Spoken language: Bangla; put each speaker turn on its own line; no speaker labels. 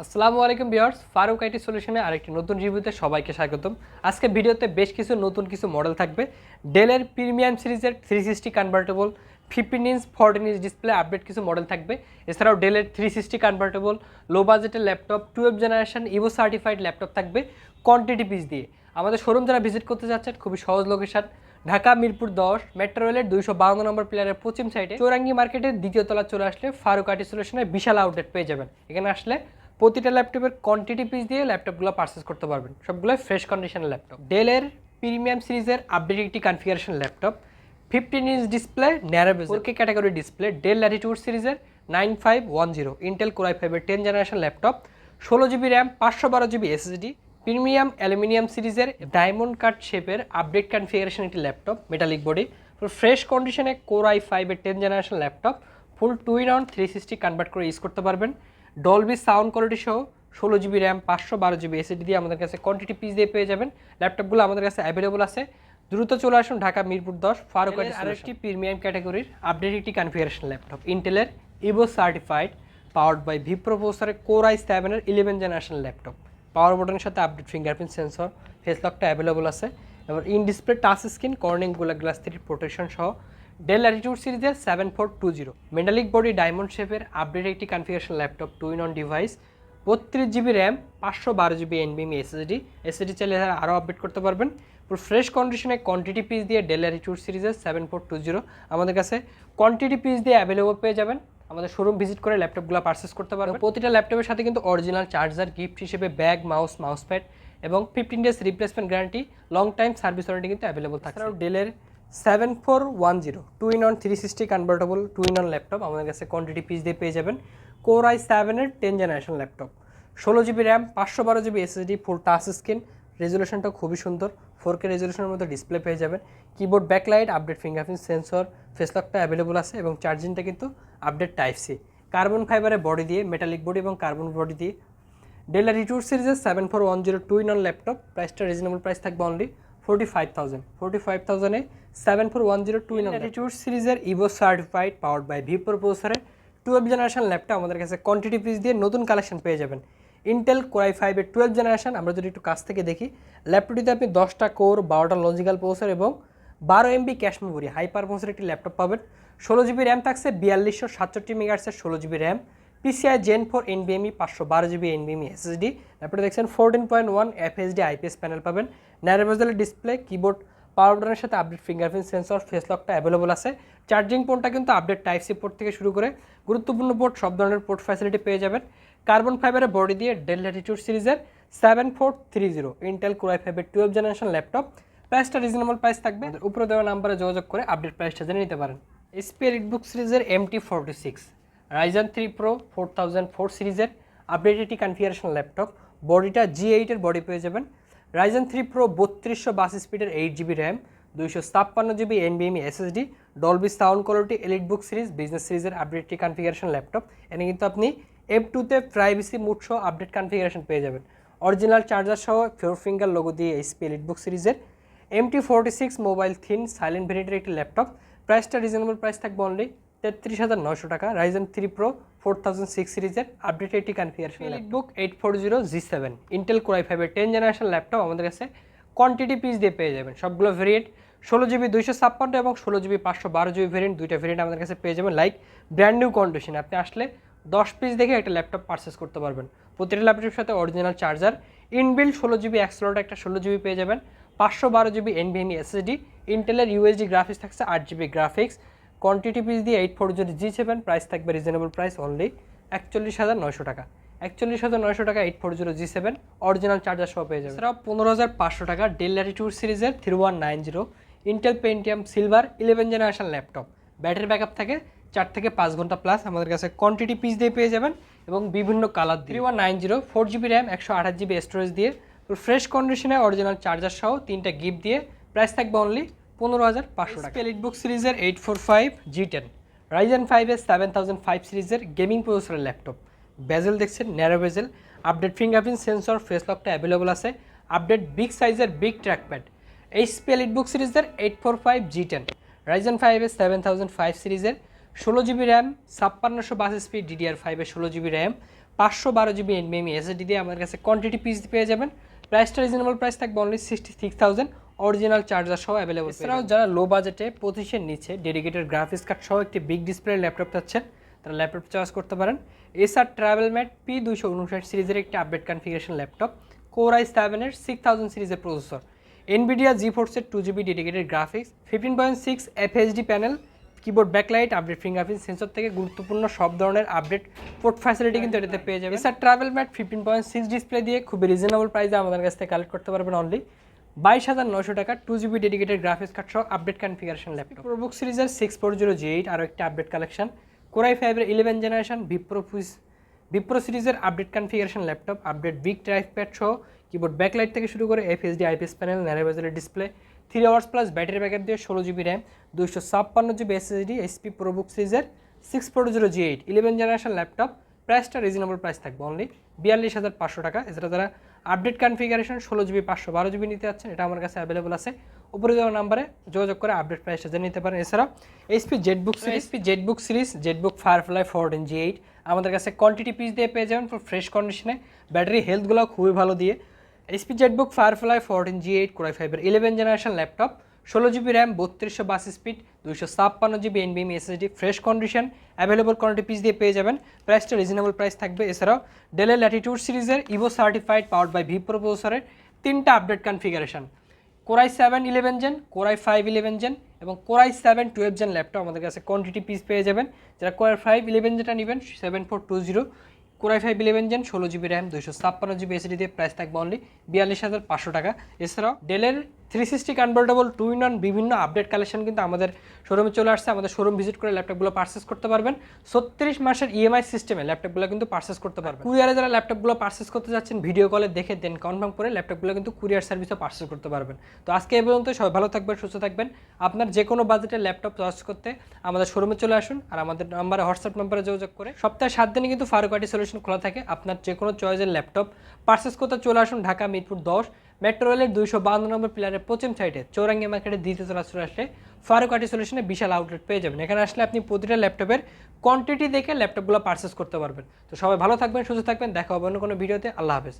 আসসালামু আলাইকুম বিয়ার্স ফারুক আইটি সলিউশনে আরেকটি নতুন রিভিউতে সবাইকে স্বাগতম। আজকে ভিডিওতে বেশ কিছু নতুন কিছু মডেল থাকবে। ডেলের প্রিমিয়াম সিরিজের three sixty convertible fifteen inch fourteen inch display update কিছু মডেল থাকবে। এছাড়াও ডেলের থ্রি সিক্সটি কনভার্টেবল লো বাজেটের laptop twelve generation Evo certified laptop থাকবে কোয়ান্টিটি পিস দিয়ে। আমাদের শোরুম যারা ভিজিট করতে যাচ্ছেন, খুবই সহজ লোকেশন ঢাকা, মিরপুর দশ মেট্রো রেলের দুইশো বাউন্ন নম্বর প্লেয়ারের পশ্চিম সাইডে চৌরাঙ্গি মার্কেটের দ্বিতীয় তলা চলে আসলে ফারুক আর্টি বিশাল আউটলেট পেয়ে যাবেন। এখানে আসলে প্রতিটা ল্যাপটপের কোয়ান্টিটি পিস দিয়ে ল্যাপটপগুলো পারচেস করতে পারবেন। সবগুলো ফ্রেশ কন্ডিশনের ল্যাপটপ। ডেলের প্রিমিয়াম সিরিজের আপডেট একটি configuration laptop. Fifteen inch display narrow bezel okay category display Dell Latitude সিরিজের nine five one zero Intel core i ফাইভের টেন জেনারেশন ল্যাপটপ। ষোলো জিবি র্যাম পাঁচশো বারো জিবি এসএসডি প্রিমিয়াম অ্যালুমিনিয়াম সিরিজের ডায়মন্ড কাট শেপের আপডেট কনফিগারেশন একটি ল্যাপটপ মেটালিক বডি ফ্রেশ কন্ডিশনে কোর আই ফাইভের ten generation laptop full two in one three sixty convert করে ইউজ করতে পারবেন। ডলবি সাউন্ড কোয়ালিটি সহ ষোলো জিবি র্যাম পাঁচশো বারো জিবি এসএসডি দিয়ে আমাদের কাছে কোয়ান্টিটি পিস দিয়ে পেয়ে যাবেন। ল্যাপটপগুলো আমাদের কাছে অ্যাভেলেবল আছে। দ্রুত চলে আসুন ঢাকা মিরপুর দশ ফারুক আরেকটি প্রিমিয়াম ক্যাটাগরির আপডেট একটি কনফিগারেশন ল্যাপটপ ইন্টেলের Evo certified powered by V প্রোসেসরের core I সেভেনের ইলেভেন জেনারেশন ল্যাপটপ পাওয়ার বটনের সাথে আপডেট ফিঙ্গারপ্রিন্ট সেন্সর ফেস লকটা অ্যাভেলেবল আছে। এবার in display touch screen Corning Gorilla glass three protection সহ ডেল অ্যাটিটিউড সিরিজের seven four two zero metallic body diamond শেপের আপডেট একটি configuration laptop two in one device বত্রিশ জিবি র্যাম পাঁচশো বারো জিবি এনবিএমি এসএসডি এসএসডি চাইলে আরও আপডেট করতে পারবেন। পুরো ফ্রেশ কন্ডিশনে কোয়ান্টিটি পিস দিয়ে ডেল অ্যাটিটিউড সিরিজের সেভেন ফোর টু জিরো আমাদের কাছে কোয়ান্টিটি পিস দিয়ে অ্যাভেলেবল পেয়ে যাবেন। আমাদের শোরুম ভিজিট করে ল্যাপটপগুলো পারচেস করতে পারবেন। প্রতিটা ল্যাপটপের সাথে কিন্তু অরিজিনাল চার্জার গিফট হিসেবে ব্যাগ মাউস মাউস প্যাড এবং fifteen days replacement guarantee long time service warranty কিন্তু অ্যাভেলেবল থাকে ডেলের seven four one zero two in one three sixty convertible two in one laptop আমাদের কাছে কোয়ান্টিটি পিস দিয়ে পেয়ে যাবেন। কোর আই সেভেনের টেন জেনারেশন ল্যাপটপ ষোলো জিবি র্যাম পাঁচশো বারো GB SSD full touch screen রেজুলেশনটা খুবই সুন্দর ফোর কে রেজুলেশনের মধ্যে ডিসপ্লে পেয়ে যাবেন। Keyboard backlight update fingerprint sensor ফেসলকটা available আছে এবং চার্জিংটা কিন্তু আপডেট টাইপ সি কার্বন ফাইবারের বডি দিয়ে মেটালিক বডি এবং কার্বন বডি দিয়ে। ডেল রিটুর সিরিজের seven four one zero two in one laptop প্রাইসটা রিজনেবল প্রাইস থাকবে only forty five thousand forty five থাউজেন্ডে seven four one zero two in সিরিজের Evo certified powered by V প্রোসেসরের twelve generation laptop আমাদের কাছে কোয়ান্টিটি পিস দিয়ে নতুন কালেকশন পেয়ে যাবেন। ইন্টেল কোরাই ফাইভের টুয়েলভ জেনারেশন আমরা যদি একটু কাছ থেকে দেখি ল্যাপটপটিতে আপনি দশটা কোর বারোটা লজিক্যাল প্রসেসর এবং বারো MB cache memory hyper processor একটি ল্যাপটপ পাবেন। ষোলো জিবি র্যাম থাকছে বিয়াল্লিশশো সাতষট্টি মেগাহার্সের ষোলো GB RAM PCI gen four এনবিএমই পাঁচশো বারো জিবি এনবিএমই এসএসডি ল্যাপটপে দেখছেন fourteen point one FHD IPS panel পাবেন। ন্যারোভেজেলের ডিসপ্লে কিবোর্ড পাওয়ার বাটনের সাথে আপডেট ফিঙ্গারপ্রিন্ট সেন্সর ফেস লকটা অ্যাভেলেবল আছে। চার্জিং পোর্টটা কিন্তু আপডেট টাইপ সি পোর্ট থেকে শুরু করে গুরুত্বপূর্ণ পোর্ট সব ধরনের পোর্ট ফ্যাসিলিটি পেয়ে যাবেন। কার্বন ফাইবারের বডি দিয়ে ডেল ল্যাটিটিউড সিরিজের seven four three zero Intel core i ফাইভের টুয়েলভ জেনারেশন ল্যাপটপ প্রাইসটা রিজনেবল প্রাইস থাকবে। উপরে দেওয়া নাম্বারে যোগাযোগ করে আপডেট প্রাইসটা জেনে নিতে পারেন। এসপি বুক সিরিজের M T forty six Ryzen three pro four thousand four সিরিজের আপডেট একটি কনফিগারেশন ল্যাপটপ বডিটা জি এইটের বডি পেয়ে যাবেন। রাইজেন থ্রি প্রো বত্রিশশো বাস স্পিডের এইট জিবি র্যাম দুইশো ছাপ্পান্ন GB এনবিএমই SSD Dolby sound quality Elite book series business সিরিজের আপডেটটি কনফিগারেশন ল্যাপটপ এনে কিন্তু আপনি এফ টুতে প্রাইভেসি মুড সহ আপডেট কনফিগারেশন পেয়ে যাবেন। অরিজিনাল চার্জার সহ ফিওর ফিঙ্গার লোগো দিয়ে এইচপি এলিট বুক সিরিজের MT forty six mobile thin silent ভেরিয়েন্টের একটি ল্যাপটপ প্রাইসটা রিজনেবল প্রাইস থাকবে অনলি তেত্রিশ হাজার নশো টাকা Ryzen three pro four thousand six সিরিজের আপডেট একটি configuration book eight four zero G seven Intel core i ফাইভের টেন জেনারেশন ল্যাপটপ আমাদের কাছে কোয়ান্টিটি পিস দিয়ে পেয়ে যাবেন। সবগুলো ভেরিয়েন্ট ষোলো জিবি দুইশো ছাপ্পান্ন এবং ষোলো জিবি পাঁচশো বারো জিবি ভেরিয়েন্ট দুইটা ভেরিয়েন্ট আমাদের কাছে পেয়ে যাবেন। লাইক ব্র্যান্ড নিউ কন্ডিশন আপনি আসলে দশ পিস দেখে একটা ল্যাপটপ পারচেস করতে পারবেন। প্রতিটা ল্যাপটপের সাথে অরিজিনাল চার্জার ইনবিল ষোলো জিবি একশোটা একটা ষোলো জিবি পেয়ে যাবেন। পাঁচশো বারো জিবি এনভিএমই এসএসডি ইন্টেলের ইউএসডি গ্রাফিক্স থাকছে আট জিবি গ্রাফিক্স কোয়ান্টিটি পিস দিয়ে এইট ফোর যদি জি সেভেন প্রাইস থাকবে রিজনেবল প্রাইস অনলি একচল্লিশ হাজার নয়শো টাকা। একচল্লিশ হাজার নয়শো টাকা eight four zero G seven original charger সহ পেয়ে যাবে এছাড়াও পনেরো হাজার পাঁচশো টাকা ডেল ল্যাটিটিউড সিরিজের three one nine zero Intel Pentium silver eleven generation laptop battery backup থাকে চার থেকে পাঁচ ঘণ্টা প্লাস আমাদের কাছে কোয়ান্টিটি পিস দিয়ে পেয়ে যাবেন এবং বিভিন্ন colour three one nine zero four GB RAM একশো আঠাশ জিবি স্টোরেজ দিয়ে ফ্রেশ কন্ডিশনে অরিজিনাল চার্জার সহ তিনটা গিফট দিয়ে প্রাইস থাকবে অনলি পনেরো হাজার পাঁচশো টাকা। বুক সিরিজের eight four five G ten Ryzen ফাইভের সেভেন থাউজেন্ড ফাইভ সিরিজের গেমিং প্রসেসরের ল্যাপটপ বেজেল দেখছেন narrow bezel update fingerprint sensor face লকটা অ্যাভেলেবল আছে। আপডেট বিগ সাইজের big trackpad HP Elite book সিরিজের eight four five G ten Ryzen ফাইভের সেভেন থাউজেন্ড ফাইভ সিরিজের ষোলো জিবি র্যাম ছাপ্পান্নশো বাস স্পিড ডিডিআর ফাইভের ষোলো জিবি র্যাম পাঁচশো বারো জিবি এনবিএমি এসএসডি দিয়ে আমাদের কাছে কোয়ান্টিটি পিস পেয়ে যাবেন। প্রাইসটা রিজনেবল প্রাইস থাকবে only sixty six thousand original charger সহ অ্যাভেলেবল এছাড়াও যারা লো বাজেটে পঁচিশের নিচে ডেডিকেটেড গ্রাফিক্স কার্ড সহ একটি বিগ ডিসপ্লে ল্যাপটপ চাচ্ছেন তারা ল্যাপটপ চয়েস করতে পারেন। এসআর ট্রাভেল ম্যাট পি দুইশো উনষাট সিরিজের একটি update configuration laptop core I সেভেনের সিক্স থাউজেন্ড সিরিজের প্রসেসর এনবিডিয়া জি ফোর্সের two GB dedicated graphics fifteen point six FHD panel keyboard backlight update fingerprint sensor থেকে গুরুত্বপূর্ণ সব ধরনের আপডেট পোর্ট ফ্যাসিলিটি কিন্তু এটাতে পেয়ে যাবে sir TravelMate fifteen point six display দিয়ে খুবই রিজনেবল প্রাইসে আমাদের কাছ থেকে কালেক্ট করতে পারবেন অনলি বাইশ হাজার নশো টাকা two GB dedicated graphics card সহ আপডেট কনফিগারেশন ল্যাপটপ প্রোবুক সিরিজের six four zero G eight আরও একটি আপডেট কালেকশন কোরাই ফাইভের ইলেভেন জেনারেশন বিপ্রো বিপ্রো সিরিজের update configuration laptop update big drive pad সহ কিবোর্ড ব্যাকলাইট থেকে শুরু করে FSD IPS panel ন্যারোবাজারের display three hours plus battery backup দিয়ে ষোলো জিবি র্যাম দুইশো ছাপ্পান্ন জিবি এসএসডি এসপি প্রোবুক সিরিজের six four zero G eight eleven generation laptop প্রাইসটা রিজনেবল প্রাইস থাকবে অনলি বিয়াল্লিশ হাজার পাঁচশো টাকা। এছাড়া যারা আপডেট কনফিগারেশন ষোলো জিবি পাঁচশো বারো জিবি নিতে যাচ্ছেন। এটা আমার কাছে অ্যাভেলেবল আছে। উপরে দেওয়া নাম্বারে যোগাযোগ করে আপডেট প্রাইসটা জেনে নিতে পারেন। এছাড়া HP ZBook series HP ZBook series ZBook Firefly fourteen G eight আমাদের কাছে কোয়ান্টিটি পিস দিয়ে পেয়ে যাবেন ফ্রেশ কন্ডিশনে ব্যাটারি হেলথগুলো খুবই ভালো দিয়ে। HP ZBook Firefly fourteen G eight core i ফাইভের ইলেভেন জেনারেশন ল্যাপটপ ষোলো জিবি র্যাম, বত্রিশশো বাস স্পিড, দুইশো ছাপ্পান্ন GB এনবিএম SSD, fresh condition available quantity piece দিয়ে পেয়ে যাবেন। প্রাইসটা রিজনেবল প্রাইস থাকবে। এছাড়াও ডেলের ল্যাটিটিউড সিরিজের Evo certified powered by V প্রোসেসরের তিনটা update configuration core i seven eleven gen core i five eleven gen এবং core i seven twelve gen laptop আমাদের কাছে কোয়ান্টিটি পিস পেয়ে যাবেন। যারা কোরাই ফাইভ ইলেভেন যেটা নেবেন seven four two zero core i five eleven gen ষোলো জিবি র্যাম, দুইশো ছাপ্পান্ন জিবি এসডি দিয়ে প্রাইস থাকবে অনলি বিয়াল্লিশ হাজার পাঁচশো টাকা। এছাড়াও ডেলের three sixty convertible two in one বিভিন্ন আপডেট কালেকশন কিন্তু আমাদের শোরুমে চলে আসছে। আমাদের শোরুম ভিজিট করে ল্যাপটপগুলো পার্সেস করতে পারবেন। ছত্রিশ মাসের ইএমআই সিস্টেমে ল্যাপটপগুলো কিন্তু পার্সেস করতে পারবেন। কুরিয়ারে যারা ল্যাপটপগুলো পার্সেস করতে যাচ্ছেন ভিডিও কলে দেখে দেন কনফার্ম করে ল্যাপটপগুলো কিন্তু কুরিয়ার সার্ভিসও পার্সেস করতে পারবেন। তো আজকে এই পর্যন্ত সবাই ভালো থাকবেন সুস্থ থাকবেন। আপনার যে কোনো বাজেটের ল্যাপটপ চয়েস করতে আমাদের শোরুমে চলে আসুন আর আমাদের নাম্বারে হোয়াটসঅ্যাপ নাম্বারে যোগাযোগ করে সপ্তাহে সাত দিনে কিন্তু ফারুকাটি সলিউশন খোলা থাকে। আপনার যে কোনো চয়েসের ল্যাপটপ পার্সেস করতে চলে আসুন ঢাকা মিরপুর দশ। মেট্রো রেলের দুইশো বান্ন নম্বর প্লেয়ারের পশ্চিম সাইডে চৌরাঙ্গি মার্কেটের দ্বিতীয় তলা চলে আসলে ফারুকাটি সলিউশনে বিশাল আউটলেট পেয়ে যাবেন। এখানে আসলে আপনি প্রতিটা ল্যাপটপের কোয়ান্টিটি দেখে ল্যাপটপগুলো পার্চেস করতে পারবেন। তো সবাই ভালো থাকবেন, সুস্থ থাকবেন, দেখা হবে অন্য কোনো ভিডিওতে আল্লাহ হাফেজ।